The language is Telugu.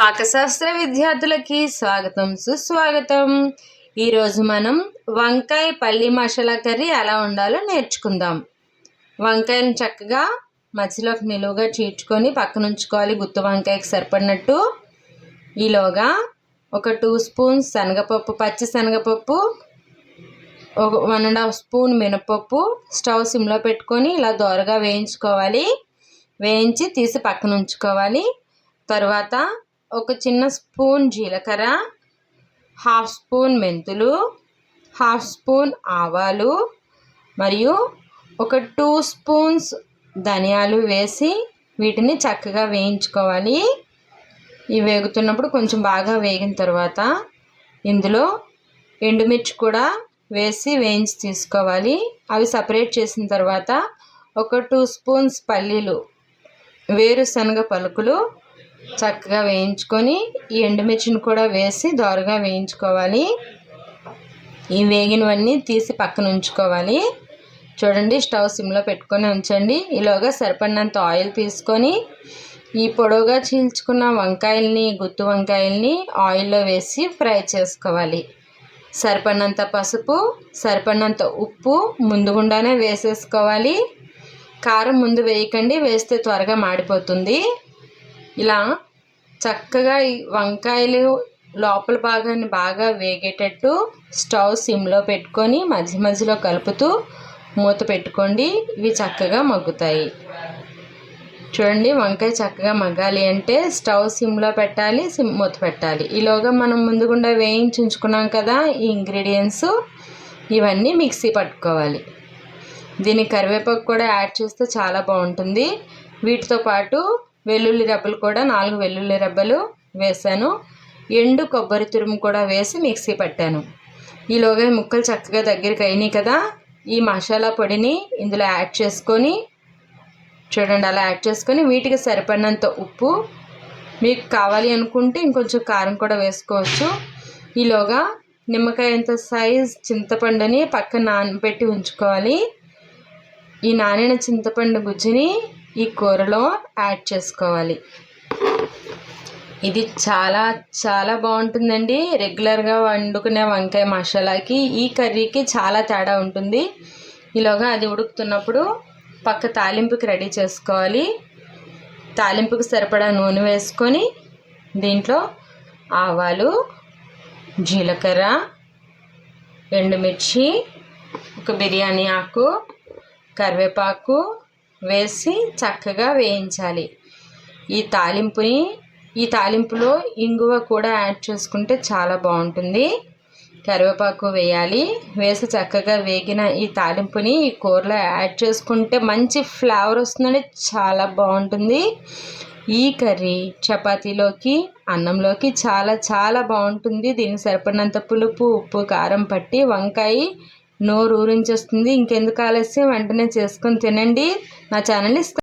పాకశాస్త్ర విద్యార్థులకి స్వాగతం సుస్వాగతం. ఈరోజు మనం వంకాయ పల్లి మసాలా కర్రీ ఎలా ఉండాలో నేర్చుకుందాం. వంకాయను చక్కగా మధ్యలోకి నిలువుగా చీడ్చుకొని పక్కన ఉంచుకోవాలి. గుత్తి వంకాయకి సరిపడినట్టు. ఈలోగా ఒక టూ స్పూన్స్ శనగపప్పు పచ్చి శనగపప్పు ఒక వన్ అండ్ హాఫ్ స్పూన్ మినపప్పు స్టవ్ సిమ్లో పెట్టుకొని ఇలా దోరగా వేయించుకోవాలి. వేయించి తీసి పక్కన ఉంచుకోవాలి. తర్వాత ఒక చిన్న స్పూన్ జీలకర్ర హాఫ్ స్పూన్ మెంతులు హాఫ్ స్పూన్ ఆవాలు మరియు ఒక టూ స్పూన్స్ ధనియాలు వేసి వీటిని చక్కగా వేయించుకోవాలి. ఇవి వేగుతున్నప్పుడు కొంచెం బాగా వేగిన తర్వాత ఇందులో ఎండుమిర్చి కూడా వేసి వేయించి తీసుకోవాలి. అవి సపరేట్ చేసిన తర్వాత ఒక టూ స్పూన్స్ పల్లీలు వేరుశనగ పలుకులు చక్కగా వేయించుకొని ఈ ఎండుమిర్చిని కూడా వేసి దోరగా వేయించుకోవాలి. ఈ వేగినవన్నీ తీసి పక్కన ఉంచుకోవాలి. చూడండి స్టవ్ సిమ్లో పెట్టుకొని ఉంచండి. ఈలోగా సరిపడినంత ఆయిల్ తీసుకొని ఈ పొడవుగా చీల్చుకున్న వంకాయల్ని గుత్తు వంకాయల్ని ఆయిల్లో వేసి ఫ్రై చేసుకోవాలి. సరిపడినంత పసుపు సరిపడినంత ఉప్పు ముందుగుండానే వేసేసుకోవాలి. కారం ముందు వేయకండి వేస్తే త్వరగా మాడిపోతుంది. ఇలా చక్కగా ఈ వంకాయలు లోపల భాగాన్ని బాగా వేగేటట్టు స్టవ్ సిమ్లో పెట్టుకొని మధ్య మధ్యలో కలుపుతూ మూత పెట్టుకోండి. ఇవి చక్కగా మగ్గుతాయి. చూడండి వంకాయ చక్కగా మగ్గాలి అంటే స్టవ్ సిమ్లో పెట్టాలి సిమ్ మూత పెట్టాలి. ఈలోగా మనం ముందుగుండా వేయించి ఉంచుకున్నాం కదా ఈ ఇంగ్రీడియంట్స్ ఇవన్నీ మిక్సీ పట్టుకోవాలి. దీని కరివేపాకు కూడా యాడ్ చేస్తే చాలా బాగుంటుంది. వీటితో పాటు వెల్లుల్లి రెబ్బలు కూడా నాలుగు వెల్లుల్లి రెబ్బలు వేసాను ఎండు కొబ్బరి తురుము కూడా వేసి మిక్సీ పట్టాను. ఈలోగా ముక్కలు చక్కగా దగ్గరికి అయినాయి కదా. ఈ మసాలా పొడిని ఇందులో యాడ్ చేసుకొని చూడండి అలా యాడ్ చేసుకొని వీటికి సరిపడినంత ఉప్పు మీకు కావాలి అనుకుంటే ఇంకొంచెం కారం కూడా వేసుకోవచ్చు. ఈలోగా నిమ్మకాయంత సైజ్ చింతపండుని పక్కన నానబెట్టి ఉంచుకోవాలి. ఈ నానిన చింతపండు గుజ్జుని ఈ కూరలో యాడ్ చేసుకోవాలి. ఇది చాలా చాలా బాగుంటుందండి. రెగ్యులర్గా వండుకునే వంకాయ మసాలాకి ఈ కర్రీకి చాలా తేడా ఉంటుంది. ఈలోగా అది ఉడుకుతున్నప్పుడు పక్క తాలింపుకి రెడీ చేసుకోవాలి. తాలింపుకి సరిపడా నూనె వేసుకొని దీంట్లో ఆవాలు జీలకర్ర ఎండుమిర్చి ఒక బిర్యానీ ఆకు కరివేపాకు వేసి చక్కగా వేయించాలి. ఈ తాలింపుని ఈ తాలింపులో ఇంగువ కూడా యాడ్ చేసుకుంటే చాలా బాగుంటుంది. కరివేపాకు వేయాలి. వేసి చక్కగా వేగిన ఈ తాలింపుని ఈ కూరలో యాడ్ చేసుకుంటే మంచి ఫ్లేవర్ వస్తుందండి చాలా బాగుంటుంది. ఈ కర్రీ చపాతీలోకి అన్నంలోకి చాలా చాలా బాగుంటుంది. దీనికి సరిపడినంత పులుపు ఉప్పు కారం పట్టి వంకాయ నోరు ఊరించేస్తుంది. ఇంకెందుకు ఆలస్యం? వెంటనే చేసుకొని తినండి. నా ఛానల్ని